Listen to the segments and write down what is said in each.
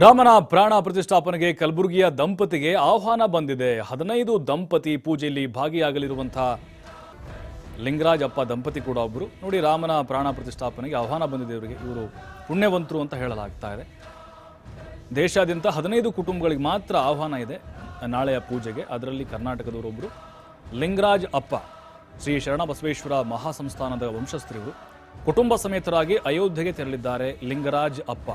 ರಾಮನ ಪ್ರಾಣ ಪ್ರತಿಷ್ಠಾಪನೆಗೆ ಕಲಬುರಗಿಯ ದಂಪತಿಗೆ ಆಹ್ವಾನ ಬಂದಿದೆ. ಹದಿನೈದು ದಂಪತಿ ಪೂಜೆಯಲ್ಲಿ ಭಾಗಿಯಾಗಲಿರುವಂತಹ ಲಿಂಗರಾಜ್ ಅಪ್ಪ ದಂಪತಿ ಕೂಡ ಒಬ್ಬರು ನೋಡಿ, ರಾಮನ ಪ್ರಾಣ ಪ್ರತಿಷ್ಠಾಪನೆಗೆ ಆಹ್ವಾನ ಬಂದಿದೆ ಇವರಿಗೆ. ಇವರು ಪುಣ್ಯವಂತರು ಅಂತ ಹೇಳಲಾಗ್ತಾ ಇದೆ. ದೇಶಾದ್ಯಂತ ಹದಿನೈದು ಕುಟುಂಬಗಳಿಗೆ ಮಾತ್ರ ಆಹ್ವಾನ ಇದೆ ನಾಳೆಯ ಪೂಜೆಗೆ. ಅದರಲ್ಲಿ ಕರ್ನಾಟಕದವರೊಬ್ಬರು ಲಿಂಗರಾಜ್ ಅಪ್ಪ, ಶ್ರೀ ಶರಣ ಬಸವೇಶ್ವರ ಮಹಾಸಂಸ್ಥಾನದ ವಂಶಸ್ಥರಿವರು. ಕುಟುಂಬ ಸಮೇತರಾಗಿ ಅಯೋಧ್ಯೆಗೆ ತೆರಳಿದ್ದಾರೆ ಲಿಂಗರಾಜ್ ಅಪ್ಪ.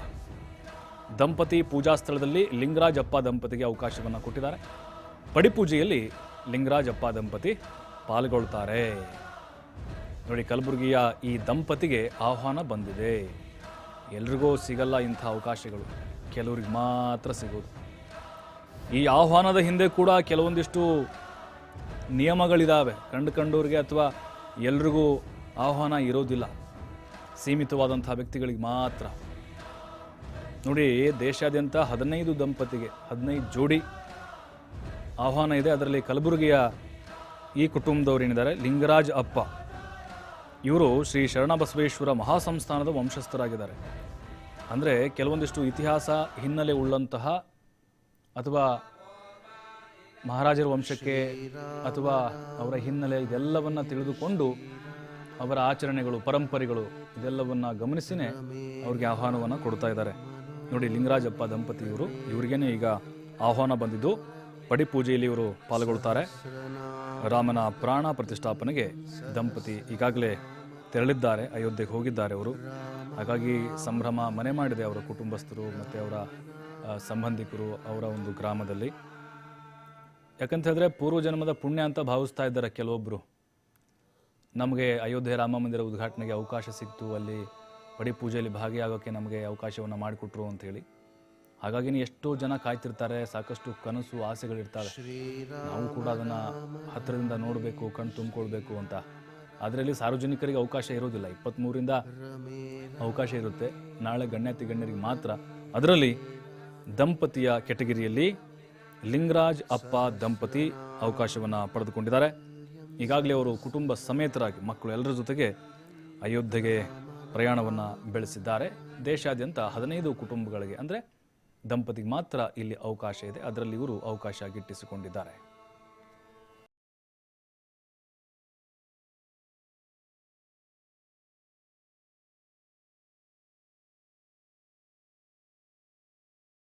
ದಂಪತಿ ಪೂಜಾ ಸ್ಥಳದಲ್ಲಿ ಲಿಂಗರಾಜಪ್ಪ ದಂಪತಿಗೆ ಅವಕಾಶವನ್ನು ಕೊಟ್ಟಿದ್ದಾರೆ. ಪಡಿಪೂಜೆಯಲ್ಲಿ ಲಿಂಗರಾಜಪ್ಪ ದಂಪತಿ ಪಾಲ್ಗೊಳ್ತಾರೆ. ನೋಡಿ, ಕಲಬುರಗಿಯ ಈ ದಂಪತಿಗೆ ಆಹ್ವಾನ ಬಂದಿದೆ. ಎಲ್ರಿಗೂ ಸಿಗಲ್ಲ ಇಂಥ ಅವಕಾಶಗಳು. ಕೆಲವರಿಗೆ ಮಾತ್ರ ಸಿಗೋದು. ಈ ಆಹ್ವಾನದ ಹಿಂದೆ ಕೂಡ ಕೆಲವೊಂದಿಷ್ಟು ನಿಯಮಗಳಿದ್ದಾವೆ ಕಂಡು ಕಂಡವ್ರಿಗೆ ಅಥವಾ ಎಲ್ರಿಗೂ ಆಹ್ವಾನ ಇರೋದಿಲ್ಲ. ಸೀಮಿತವಾದಂಥ ವ್ಯಕ್ತಿಗಳಿಗೆ ಮಾತ್ರ. ನೋಡಿ, ದೇಶಾದ್ಯಂತ ಹದಿನೈದು ದಂಪತಿಗೆ, ಹದಿನೈದು ಜೋಡಿ ಆಹ್ವಾನ ಇದೆ. ಅದರಲ್ಲಿ ಕಲಬುರಗಿಯ ಈ ಕುಟುಂಬದವರು ಏನಿದ್ದಾರೆ? ಲಿಂಗರಾಜ್ ಅಪ್ಪ. ಇವರು ಶ್ರೀ ಶರಣಬಸವೇಶ್ವರ ಮಹಾಸಂಸ್ಥಾನದ ವಂಶಸ್ಥರಾಗಿದ್ದಾರೆ. ಅಂದರೆ ಕೆಲವೊಂದಿಷ್ಟು ಇತಿಹಾಸ ಹಿನ್ನೆಲೆ ಉಳ್ಳಂತಹ ಅಥವಾ ಮಹಾರಾಜರ ವಂಶಕ್ಕೆ ಅಥವಾ ಅವರ ಹಿನ್ನೆಲೆ ಇದೆಲ್ಲವನ್ನ ತಿಳಿದುಕೊಂಡು ಅವರ ಆಚರಣೆಗಳು, ಪರಂಪರೆಗಳು ಇದೆಲ್ಲವನ್ನ ಗಮನಿಸಿನೇ ಅವ್ರಿಗೆ ಆಹ್ವಾನವನ್ನು ಕೊಡ್ತಾ ಇದ್ದಾರೆ. ನೋಡಿ ಲಿಂಗರಾಜಪ್ಪ ದಂಪತಿ ಇವರು ಇವರಿಗೇನೆ ಈಗ ಆಹ್ವಾನ ಬಂದಿದ್ದು. ಪಡಿಪೂಜೆಯಲ್ಲಿ ಇವರು ಪಾಲ್ಗೊಳ್ತಾರೆ. ರಾಮನ ಪ್ರಾಣ ಪ್ರತಿಷ್ಠಾಪನೆಗೆ ದಂಪತಿ ಈಗಾಗಲೇ ತೆರಳಿದ್ದಾರೆ, ಅಯೋಧ್ಯೆಗೆ ಹೋಗಿದ್ದಾರೆ ಅವರು. ಹಾಗಾಗಿ ಸಂಭ್ರಮ ಮನೆ ಮಾಡಿದೆ ಅವರ ಕುಟುಂಬಸ್ಥರು ಮತ್ತು ಅವರ ಸಂಬಂಧಿಕರು ಅವರ ಒಂದು ಗ್ರಾಮದಲ್ಲಿ. ಯಾಕಂತ ಹೇಳಿದ್ರೆ ಪೂರ್ವಜನ್ಮದ ಪುಣ್ಯ ಅಂತ ಭಾವಿಸ್ತಾ ಇದ್ದಾರೆ ಕೆಲವೊಬ್ಬರು ನಮಗೆ ಅಯೋಧ್ಯೆ ರಾಮ ಮಂದಿರ ಉದ್ಘಾಟನೆಗೆ ಅವಕಾಶ ಸಿಕ್ತು. ಅಲ್ಲಿ ಪಡಿ ಪೂಜೆಯಲ್ಲಿ ಭಾಗಿಯಾಗೋಕ್ಕೆ ನಮಗೆ ಅವಕಾಶವನ್ನು ಮಾಡಿಕೊಟ್ರು ಅಂತೇಳಿ ಹಾಗಾಗಿ ಎಷ್ಟೋ ಜನ ಕಾಯ್ತಿರ್ತಾರೆ, ಸಾಕಷ್ಟು ಕನಸು ಆಸೆಗಳಿರ್ತಾರೆ ನಾವು ಕೂಡ ಅದನ್ನು ಹತ್ತಿರದಿಂದ ನೋಡಬೇಕು ಕಣ್ ತುಂಬಿಕೊಳ್ಬೇಕು ಅಂತ. ಅದರಲ್ಲಿ ಸಾರ್ವಜನಿಕರಿಗೆ ಅವಕಾಶ ಇರೋದಿಲ್ಲ. ಇಪ್ಪತ್ತ್ಮೂರಿಂದ ಅವಕಾಶ ಇರುತ್ತೆ. ನಾಳೆ ಗಣ್ಯಾತಿ ಗಣ್ಯರಿಗೆ ಮಾತ್ರ. ಅದರಲ್ಲಿ ದಂಪತಿಯ ಕೆಟಗಿರಿಯಲ್ಲಿ ಲಿಂಗರಾಜ್ ಅಪ್ಪ ದಂಪತಿ ಅವಕಾಶವನ್ನು ಪಡೆದುಕೊಂಡಿದ್ದಾರೆ. ಈಗಾಗಲೇ ಅವರು ಕುಟುಂಬ ಸಮೇತರಾಗಿ ಮಕ್ಕಳು ಎಲ್ಲರ ಜೊತೆಗೆ ಅಯೋಧ್ಯೆಗೆ ಪ್ರಯಾಣವನ್ನು ಬೆಳೆಸಿದ್ದಾರೆ. ದೇಶಾದ್ಯಂತ ಹದಿನೈದು ಕುಟುಂಬಗಳಿಗೆ, ಅಂದರೆ ದಂಪತಿಗೆ ಮಾತ್ರ ಇಲ್ಲಿ ಅವಕಾಶ ಇದೆ. ಅದರಲ್ಲಿ ಇವರು ಅವಕಾಶ ಗಿಟ್ಟಿಸಿಕೊಂಡಿದ್ದಾರೆ.